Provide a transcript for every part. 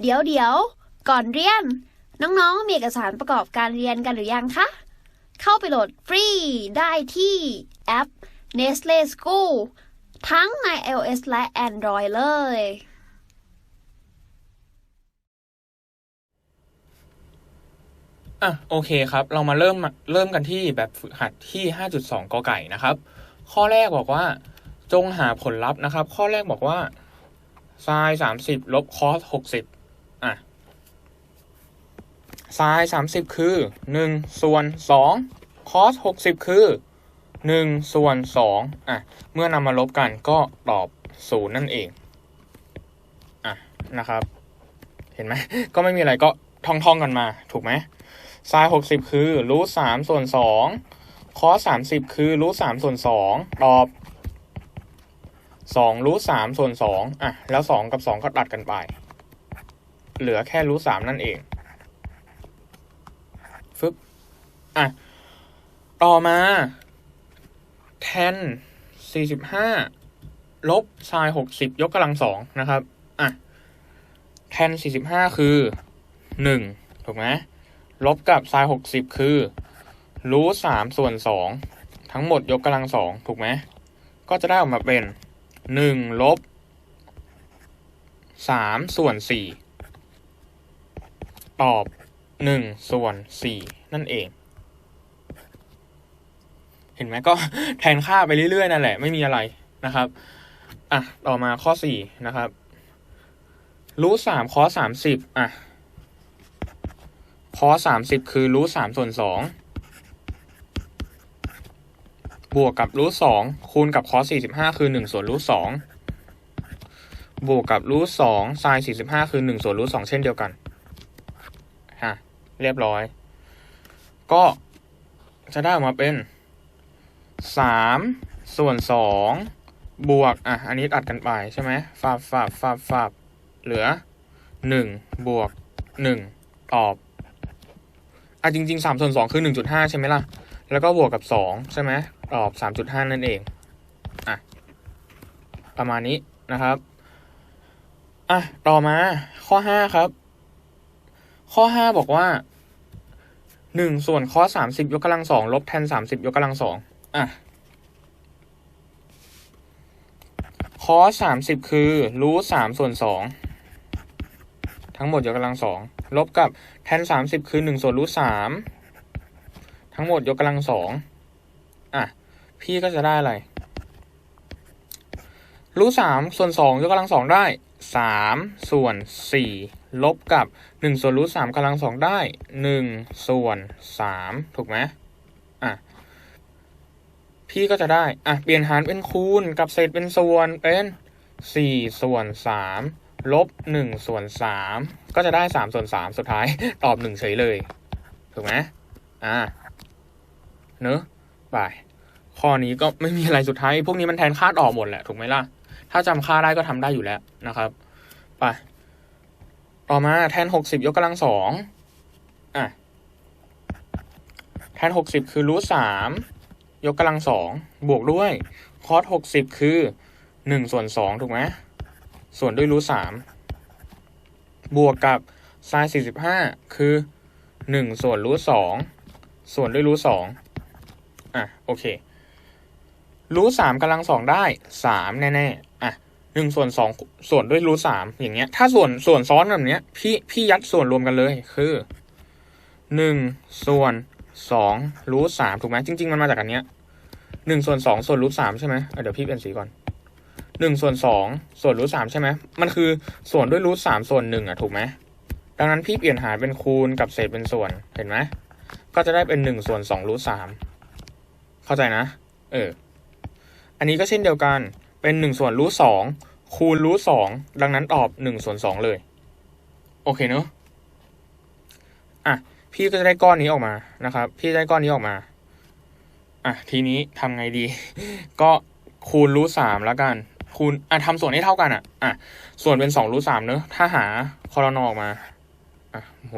เดี๋ยวเดี๋ยวก่อนเรียน น้องๆ มีเอกสารประกอบการเรียนกันหรือยังคะ เข้าไปโหลดฟรีได้ที่แอป Nestle School ทั้งใน iOS และ Android เลย อะโอเคครับ เรามาเริ่มเริ่มกันที่แบบฝึกหัดที่ 5.2 กอไก่นะครับ ข้อแรกบอกว่าจงหาผลลัพธ์นะครับ ข้อแรกบอกว่าไซน์สามสิบลบคอสหกสิบ ไซน์สามสิบคือหนึ่งส่วนสองคอสหกสิบคือหนึ่งส่วนสองอะเมื่อนำมาลบกันก็ตอบศูนย์นั่นเองอะนะครับ เห็นไหมก็ไม่มีอะไรก็ท่องๆกันมา ถูกไหมไซน์หกสิบคือรูทสามส่วนสองคอสสามสิบคือรูทสามส่วนสองตอบสองรูทสามส่วนสองอะ แล้วสองกับสองก็ตัดกันไป เหลือแค่รูทสามนั่นเอง ฟึบ อะ ต่อมาแทนสี่สิบห้าลบไซน์หกสิบยกกำลังสองนะครับ อะ แทนสี่สิบห้าคือหนึ่งถูกไหมลบกับไซน์หกสิบคือรูทสามส่วนสองทั้งหมดยกกำลังสองถูกไหมก็จะได้ออกมาเป็นหนึ่งลบสามส่วนสี่ตอบหนึ่งส่วนสี่นั่นเอง เห็นไหมก็แทนค่าไปเรื่อยๆนั่นแหละไม่มีอะไรนะครับ อะ ต่อมาข้อสี่นะครับ รูทสามคอสามสิบอะคอสามสิบคือรูทสามส่วนสองบวกกับรูทสองคูณกับคอสสี่สิบห้าคือหนึ่งส่วนรูทสองบวกกับรูทสองไซน์สี่สิบห้าคือหนึ่งส่วนรูทสองเช่นเดียวกันฮะเรียบร้อย ก็จะได้ออกมาเป็น สามส่วนสองบวก อะ อันนี้ตัดกันไปใช่ไหมฟาบฟาบฟาบฟาบเหลือหนึ่งบวกหนึ่งตอบ อะ จริงๆสามส่วนสองคือหนึ่งจุดห้าใช่ไหมล่ะ แล้วก็บวกกับสองใช่ไหมตอบสามจุดห้านั่นเอง อะ ประมาณนี้นะครับ อะ ต่อมาข้อห้าครับ ข้อห้าบอกว่าหนึ่งส่วนข้อสามสิบยกกำลังสองลบแทนสามสิบยกกำลังสองอะ ข้อสามสิบคือรูทสามส่วนสองทั้งหมดยกกำลังสองลบกับแทนสามสิบคือหนึ่งส่วนรูทสามทั้งหมดยกกำลังสองอะ พี่ก็จะได้อะไรรูทสามส่วนสองยกกำลังสองได้สามส่วนสี่ลบกับหนึ่งส่วนรูทสามกำลังสองได้หนึ่งส่วนสามถูกไหมอะ พี่ก็จะได้ อะ เปลี่ยนหารเป็นคูณกับเศษเป็นส่วนเป็นสี่ส่วนสามลบหนึ่งส่วนสามก็จะได้สามส่วนสามสุดท้ายตอบหนึ่งเฉยเลย ถูกไหมอ่าเนอะไปข้อนี้ก็ไม่มีอะไรสุดท้าย พวกนี้มันแทนค่าออกหมดแหละ ถูกไหมล่ะ ถ้าจำค่าได้ก็ทำได้อยู่แล้วนะครับ ไป ต่อมาแทนหกสิบยกกำลังสองอะ แทนหกสิบคือรูทสาม ยกกำลังสองบวกด้วยคอสหกสิบคือหนึ่งส่วนสองถูกไหมส่วนด้วยรูทสามบวกกับไซน์สี่สิบห้าคือหนึ่งส่วนรูทสองส่วนด้วยรูทสองอะโอเครูทสามกำลังสองได้สามแน่ๆอะหนึ่งส่วนสองส่วนด้วยรูทสามอย่างเงี้ย ถ้าส่วนส่วนซ้อนแบบเนี้ยพี่พี่ยัดส่วนรวมกันเลยคือหนึ่งส่วนสองรูทสามถูกไหมจริง ๆ มันมาจากอันเนี้ย หนึ่งส่วนสองส่วนรูทสามใช่ไหมเดี๋ยวพี่เปลี่ยนสีก่อนหนึ่งส่วนสองส่วนรูทสามใช่ไหมมันคือส่วนด้วยรูทสามส่วนหนึ่งอะถูกไหมดังนั้นพี่เปลี่ยนหารเป็นคูณกับเศษเป็นส่วนเห็นไหมก็จะได้เป็นหนึ่งส่วนสองรูทสามเข้าใจนะ เออ อันนี้ก็เช่นเดียวกันเป็นหนึ่งส่วนรูทสองคูณรูทสองดังนั้นตอบหนึ่งส่วนสองเลย โอเคเนอะอะพี่ก็จะได้ก้อนนี้ออกมานะครับ พี่ได้ก้อนนี้ออกมา อะทีนี้ทำไงดี ก็คูณรูทสามแล้วกัน คูณอะทำส่วนให้เท่ากันอะอะส่วนเป็นสองรูทสามเนอะถ้าหาคอรนออกมาอะโห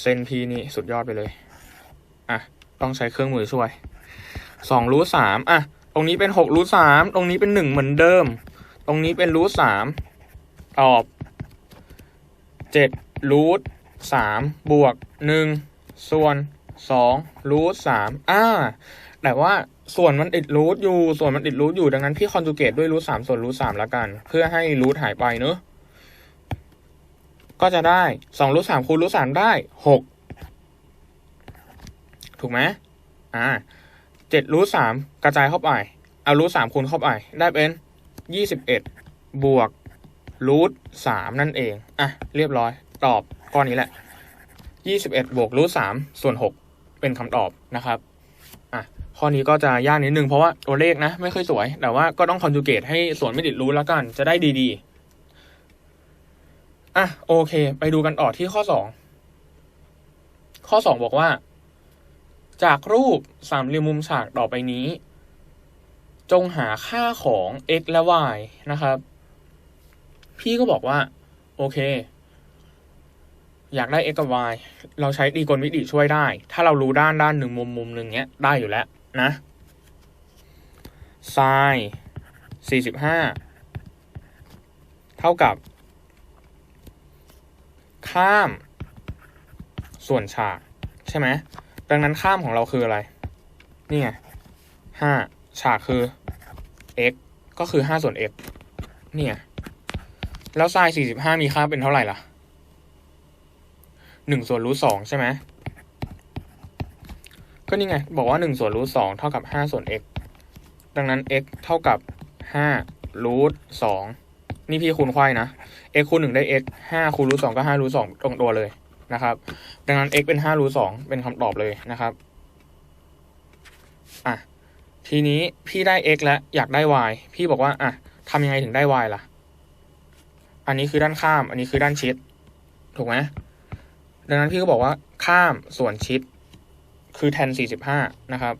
เส้นพีนี่สุดยอดไปเลยอะต้องใช้เครื่องมือช่วยสองรูทสามอะตรงนี้เป็นหกรูทสามตรงนี้เป็นหนึ่งเหมือนเดิม ตรงนี้เป็นรูทสามตอบเจ็ดรูทสามบวกหนึ่งส่วนสองรูทสามอ่า แต่ว่าส่วนมันติดรูทอยู่ ส่วนมันติดรูทอยู่ ดังนั้นพี่คอนจูเกตด้วยรูทสามส่วนรูทสามละกัน เพื่อให้รูทหายไปเนอะก็จะได้สองรูทสามคูณรูทสามได้หกถูกไหมอ่าเจ็ดรูทสามกระจายเข้าไป เอารูทสามคูณเข้าไป ได้เป็นยี่สิบเอ็ดบวกรูทสามนั่นเอง อะ เรียบร้อย ตอบก้อนนี้แหละยี่สิบเอ็ดบวกรูทสามส่วนหกเป็นคำตอบนะครับ อะ ข้อนี้ก็จะยากนิดนึงเพราะว่าตัวเลขนะ ไม่ค่อยสวย แต่ว่าก็ต้องคอนจูเกตให้ส่วนไม่ติดรูทแล้วกัน จะได้ดีๆ อะโอเค ไปดูกันต่อที่ข้อสองข้อสองบอกว่า จากรูปสามเหลี่ยมมุมฉากต่อไปนี้ จงหาค่าของ x และ y นะครับ พี่ก็บอกว่า โอเค อยากได้ x กับ y เราใช้ตีกลวิธีช่วยได้ ถ้าเรารู้ด้านด้านหนึ่งมุมมุมหนึ่งเนี้ยได้อยู่แล้ว นะ sin 45เท่ากับ ข้าม ส่วนฉาก ใช่ไหม ดังนั้นข้ามของเราคืออะไร นี่ไงห้าฉากคือ x ก็คือห้าส่วน x เนี่ยแล้วไซน์สี่สิบห้ามีค่าเป็นเท่าไหร่ล่ะหนึ่งส่วนรูทสองใช่ไหม ก็นี่ไง บอกว่าหนึ่งส่วนรูทสองเท่ากับห้าส่วน x ดังนั้น x เท่ากับห้ารูทสองนี่พี่คูณควายนะ x คูณหนึ่งได้ x ห้าคูณรูทสองก็ห้ารูทสองตรงตัวเลยนะครับ ดังนั้น x เป็นห้ารูทสองเป็นคำตอบเลยนะครับอะทีนี้พี่ได้ x แล้วอยากได้ y พี่บอกว่าอะทำยังไงถึงได้ y ล่ะ อันนี้คือด้านข้าม อันนี้คือด้านชิด ถูกไหมดังนั้นพี่ก็บอกว่าข้ามส่วนชิด คือแทนสี่สิบห้านะครับ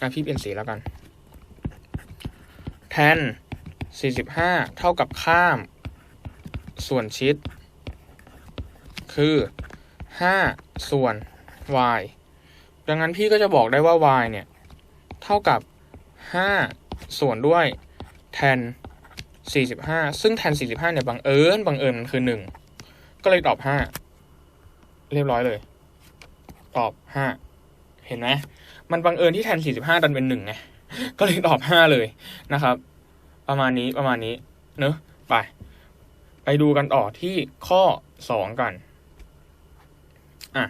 อะพี่เปลี่ยนสีแล้วกัน แทนสี่สิบห้าเท่ากับข้าม ส่วนชิด คือห้าส่วน y ดังนั้นพี่ก็จะบอกได้ว่า y เนี่ย เท่ากับ5ส่วนด้วย tan 45 ซึ่ง tan 45เนี่ยบังเอิญบังเอิญมันคือ 1 ก็เลยตอบ 5 เรียบร้อยเลย ตอบ5เห็นไหมมันบังเอิญที่ tan 45ดันเป็น1ไงก็เลยตอบ5เลยนะครับ ประมาณนี้ประมาณนี้ เนอะไป ไปดูกันต่อที่ข้อ2กันอะ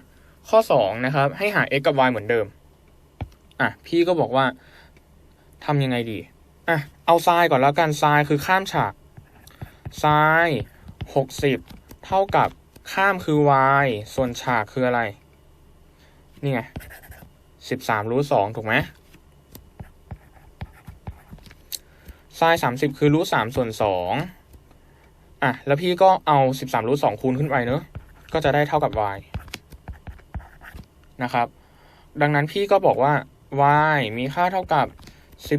ข้อ2นะครับ ให้หา x กับ y เหมือนเดิม อะ พี่ก็บอกว่าทำยังไงดี อะ เอาไซน์ก่อนแล้วกันไซน์คือข้ามฉากไซน์60เท่ากับข้ามคือ y ส่วนฉากคืออะไร นี่ไง13รูท2ถูกไหมไซน์30คือรูท3ส่วน2อะ แล้วพี่ก็เอา13รูท2คูณขึ้นไปเนอะก็จะได้เท่ากับ y นะครับ ดังนั้นพี่ก็บอกว่า y มีค่าเท่ากับ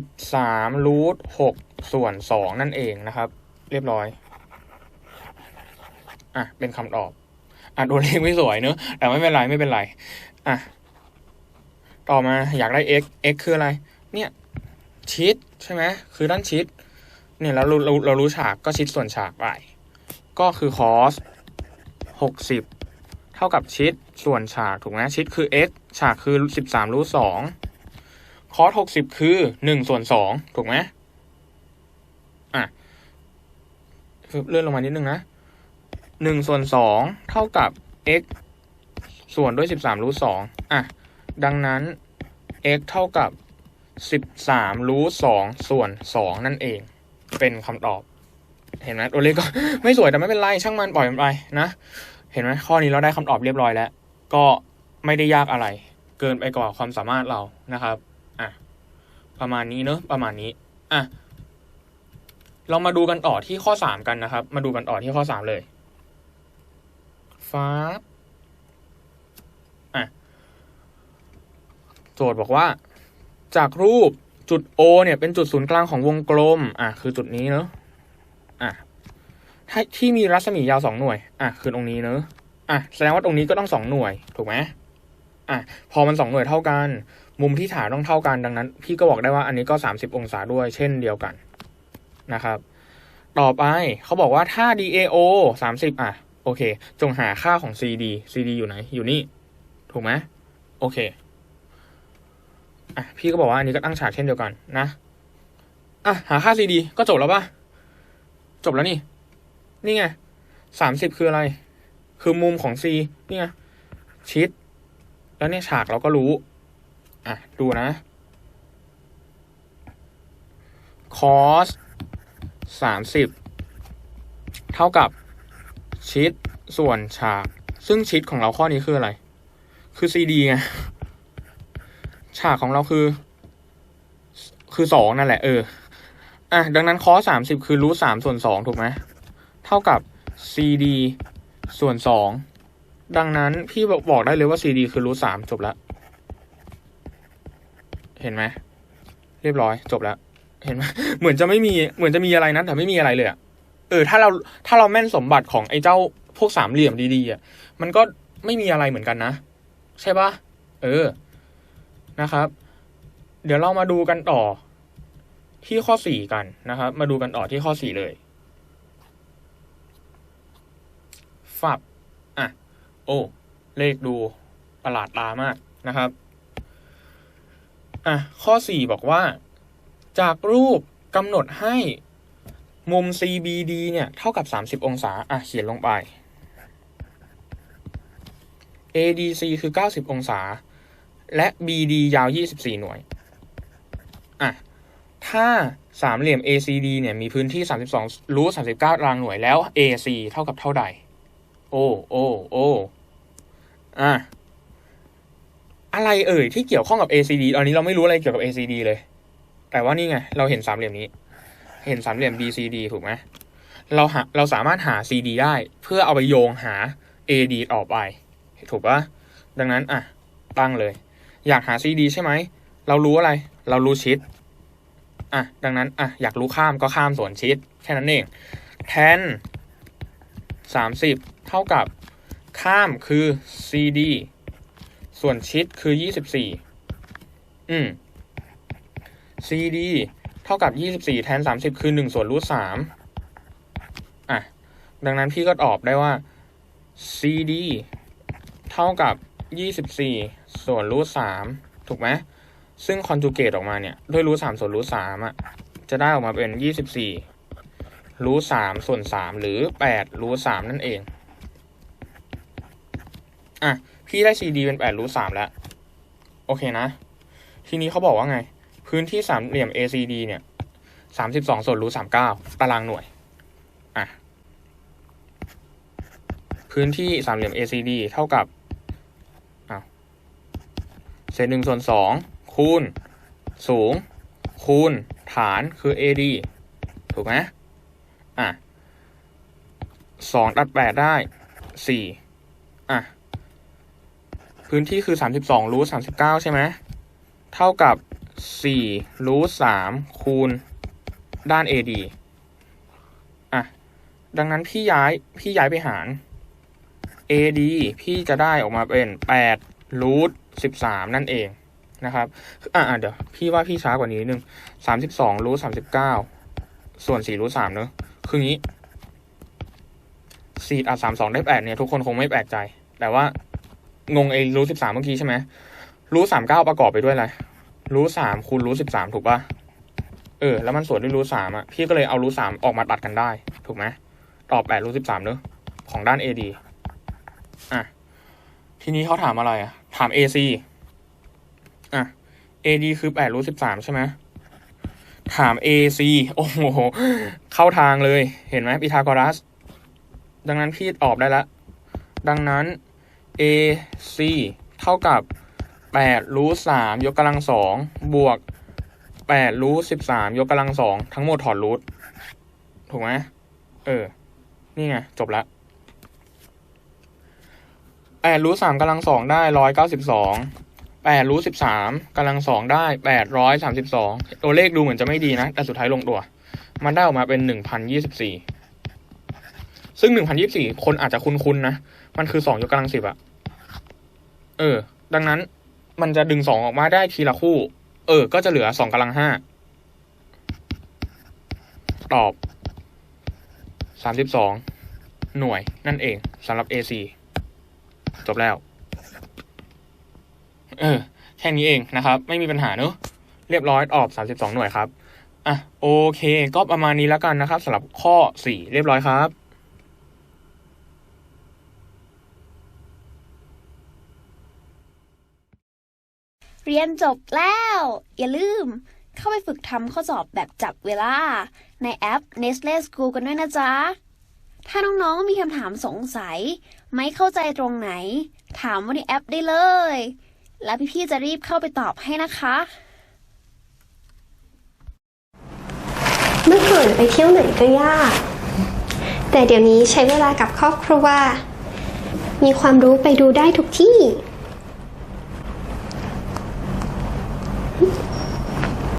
13รูท6ส่วน2นั่นเองนะครับ เรียบร้อย อะ เป็นคำตอบอะตัวเลขไม่สวยเนอะแต่ไม่เป็นไร ไม่เป็นไร อะ ต่อมาอยากได้ x x คืออะไร เนี่ยชิดใช่ไหมคือด้านชิด เนี่ยเราเราเรารู้ฉากก็ชิดส่วนฉากไป ก็คือ cos 60เท่ากับชิดส่วนฉากถูกไหมชิดคือ x ฉากคือ13รูท2 cos 60คือ1ส่วน2ถูกไหมอะเลื่อนลงมานิดนึงนะ1ส่วน2เท่ากับ x ส่วนด้วย 13รูท2อะ ดังนั้น x เท่ากับ 13รูท2ส่วน 2 นั่นเอง เป็นคำตอบ เห็นไหมตัวเลขก็ไม่สวยแต่ไม่เป็นไร ช่างมันปล่อยมันไปนะ เห็นไหมข้อนี้เราได้คำตอบเรียบร้อยแล้ว ก็ไม่ได้ยากอะไร เกินไปกว่าความสามารถเรานะครับ อะ ประมาณนี้เนอะประมาณนี้ อะ เรามาดูกันต่อที่ข้อสามกันนะครับ มาดูกันต่อที่ข้อสามเลยฟ้าบอะ โจทย์บอกว่า จากรูปจุด O เนี่ยเป็นจุดศูนย์กลางของวงกลม อะ คือจุดนี้เนอะอะถ้าที่มีรัศมียาวสองหน่วย อะ คือตรงนี้เนอะอะ แสดงว่าตรงนี้ก็ต้องสองหน่วย ถูกไหมอะ พอมันสองหน่วยเท่ากัน มุมที่ถ่ายต้องเท่ากัน ดังนั้น พี่ก็บอกได้ว่าอันนี้ก็สามสิบองศาด้วย เช่นเดียวกัน นะครับ ต่อไปเขาบอกว่าถ้า DAO สามสิบอะ โอเค จงหาค่าของ CD CD อยู่ไหน อยู่นี่ ถูกไหมโอเค อะพี่ก็บอกว่าอันนี้ก็ตั้งฉากเช่นเดียวกันนะอะหาค่า CD ก็จบแล้วป่ะ จบแล้วนี่ นี่ไงสามสิบคืออะไร คือมุมของ C นี่ไงชิด แล้วเนี่ยฉากเราก็รู้ อะ ดูนะ cos สามสิบเท่ากับชิดส่วนฉาก ซึ่งชิดของเราข้อนี้คืออะไร คือ CD ไง ฉากของเราคือ คือสองนั่นแหละ เออ อะ ดังนั้น cos สามสิบคือรูทสามส่วนสองถูกไหม เท่ากับ CD ส่วนสองดังนั้นพี่บอกได้เลยว่า CD คือรูทสามจบแล้วเห็นไหมเรียบร้อย จบแล้ว เห็นไหมเหมือนจะไม่มีเหมือนจะมีอะไรนะแต่ไม่มีอะไรเลยอะเออ ถ้าเราถ้าเราแม่นสมบัติของไอ้เจ้าพวกสามเหลี่ยมดีๆอะมันก็ไม่มีอะไรเหมือนกันนะ ใช่ปะเออ นะครับ เดี๋ยวเรามาดูกันต่อที่ข้อสี่กันนะครับ มาดูกันต่อที่ข้อสี่เลยฝับอะโอ้ เลขดูประหลาดตามากนะครับอะข้อสี่บอกว่า จากรูปกำหนดให้มุม CBD เนี่ย เท่ากับ 30 องศา อะ เขียนลงไป ADC คือ 90 องศา และ BD ยาว 24 หน่วย อะ ถ้าสามเหลี่ยม ACD เนี่ยมีพื้นที่ 32 รูท39 ตารางหน่วยแล้ว AC เท่ากับเท่าใด โอ้ โอ้ โอ้ อะ อะไรเอ่ยที่เกี่ยวข้องกับ ACD ตอนนี้เราไม่รู้อะไรเกี่ยวกับ ACD เลย แต่ว่านี่ไง เราเห็นสามเหลี่ยมนี้ เห็นสามเหลี่ยม BCD ถูกไหมเราหาเราสามารถหา CD ได้ เพื่อเอาไปโยงหา AD ออกไป ถูกปะดังนั้น อะ ตั้งเลย อยากหา CD ใช่ไหม เรารู้อะไร เรารู้ชิด อะ ดังนั้น อะ อยากรู้ข้ามก็ข้ามส่วนชิด แค่นั้นเอง แทนสามสิบเท่ากับข้ามคือ CD ส่วนชิดคือยี่สิบสี่อืม CD เท่ากับยี่สิบสี่แทนสามสิบคือหนึ่งส่วนรูทสามอะ ดังนั้นพี่ก็ตอบได้ว่า CD เท่ากับยี่สิบสี่ ส่วนรูทสามถูกไหมซึ่งคอนจูเกตออกมาเนี่ยด้วยรูทสามส่วนรูทสามอะจะได้ออกมาเป็นยี่สิบสี่รูทสามส่วนสามหรือแปดรูทสามนั่นเองอะพี่ได้ CD เป็นแปดรูทสามแล้ว โอเคนะ ทีนี้เขาบอกว่าไง พื้นที่สามเหลี่ยม ACD เนี่ยสามสิบสองส่วนรูทสามเก้าตารางหน่วยอะพื้นที่สามเหลี่ยม ACD เท่ากับ ศษหนึ่งส่วนสองคูณสูง คูณฐานคือ AD ถูกไหมอะสองตัดแปดได้สี่อะ พื้นที่คือสามสิบสองรูทสามสิบเก้าใช่ไหมเท่ากับสี่รูทสามคูณด้าน AD อะ ดังนั้นพี่ย้ายพี่ย้ายไปหาร AD พี่จะได้ออกมาเป็นแปด รูทสิบสามนั่นเองนะครับ อะเดี๋ยว พี่ว่าพี่ช้ากว่านี้นึงสามสิบสองรูทสามสิบเก้าส่วนสี่รูทสามเนอะคืองี้สี่อะสามสองได้แปดเนี่ย ทุกคนคงไม่แปลกใจ แต่ว่างงไอ้รูทสิบสามเมื่อกี้ใช่ไหมรูทสามเก้าประกอบไปด้วยอะไรรูทสามคูณรูทสิบสามถูกปะเออ แล้วมันส่วนด้วยรูทสามอะ พี่ก็เลยเอารูทสามออกมาตัดกันได้ ถูกไหมตอบแปดรูทสิบสามเนอะของด้าน AD อะ ทีนี้เขาถามอะไรอะ ถาม AC อะ AD คือแปดรูทสิบสามใช่ไหมถาม AC โอ้โห เข้าทางเลย เห็นไหมพีทาโกรัส ดังนั้นพี่ตอบได้ล้วดังนั้น AC เท่ากับแปดรูทสามยกกำลังสองบวกแปดรูทสิบสามยกกำลังสองทั้งหมดถอดรูทถูกไหมเออ นี่ไง จบละ แปดรูทสามกำลังสองได้ร้อยเก้าสิบสองแปดรูทสิบสามกำลังสองได้แปดร้อยสามสิบสองตัวเลขดูเหมือนจะไม่ดีนะ แต่สุดท้ายลงตัว มันได้ออกมาเป็นหนึ่งพันยี่สิบสี่ซึ่งหนึ่งพันยี่สิบสี่คนอาจจะคุ้นๆนะ มันคือสองยกกำลังสิบอะเออ ดังนั้นมันจะดึงสองออกมาได้ทีละคู่ เออ ก็จะเหลือสองกำลังห้าตอบสามสิบสองหน่วยนั่นเองสำหรับ AC จบแล้ว เออ แค่นี้เองนะครับ ไม่มีปัญหาเนอะเรียบร้อยออกสามสิบสองหน่วยครับ อะ โอเค ก็ประมาณนี้แล้วกันนะครับสำหรับข้อสี่เรียบร้อยครับเรียนจบแล้ว อย่าลืม เข้าไปฝึกทำข้อสอบแบบจับเวลา ในแอป Nestle School กันด้วยนะจ๊ะ ถ้าน้องๆมีคำถามสงสัย ไม่เข้าใจตรงไหน ถามว่าในแอปได้เลย แล้วพี่ๆจะรีบเข้าไปตอบให้นะคะ เมื่อก่อนไปเที่ยวไหนก็ยาก แต่เดี๋ยวนี้ใช้เวลากับครอบครัว มีความรู้ไปดูได้ทุกที่